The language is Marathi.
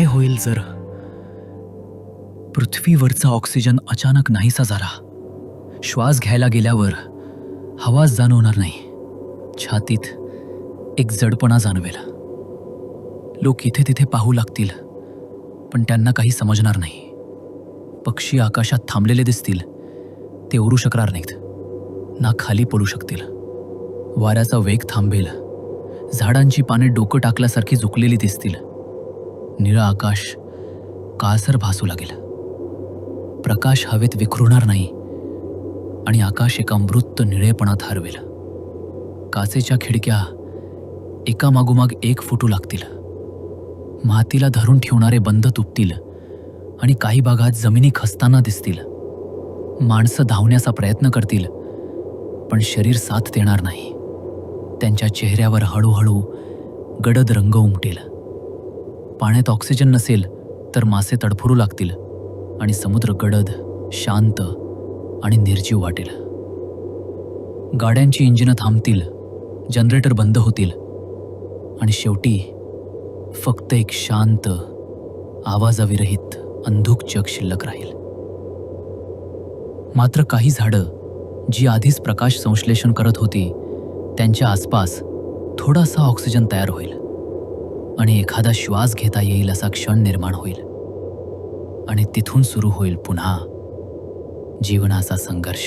काय होईल जर पृथ्वीवरचा ऑक्सिजन अचानक नाहीसा झाला? श्वास घ्यायला गेल्यावर हवाच जाणवणार नाही. छातीत एक जडपणा जाणवेल. लोक इथे तिथे पाहू लागतील पण त्यांना काही समजणार नाही. पक्षी आकाशात थांबलेले दिसतील ते ओरू शकणार नाहीत. ना खाली पडू शकतील. वाऱ्याचा वेग थांबेल. झाडांची पाने डोकं टाकल्यासारखी झुकलेली दिसतील. निळं आकाश काळसर भासू लागेल. प्रकाश हवेत विखरुणार नाही आणि आकाश एका मृत निळेपणात हरवेल. काचेच्या खिडक्या एकामागोमाग एक फुटू लागतील. मातीला धरून ठेवणारे बंद तुटतील आणि काही भागात जमिनी खसताना दिसतील. माणसं धावण्याचा प्रयत्न करतील पण शरीर साथ देणार नाही. त्यांच्या चेहऱ्यावर हळूहळू गडद रंग उमटेल. पाण्यात ऑक्सिजन नसेल तर मासे तडफडू लागतील आणि समुद्र गडद शांत आणि निर्जीव वाटेल. गाड्यांची इंजिनं थांबतील जनरेटर बंद होतील आणि शेवटी फक्त एक शांत आवाजाविरहित अंधुक जग शिल्लक राहील. मात्र काही झाडं जी आधीच प्रकाश संश्लेषण करत होती त्यांच्या आसपास थोडासा ऑक्सिजन तयार होईल. आणि एखादा श्वास घेता येईल असा क्षण निर्माण होईल. आणि तिथून सुरू होईल पुन्हा जीवनाचा संघर्ष.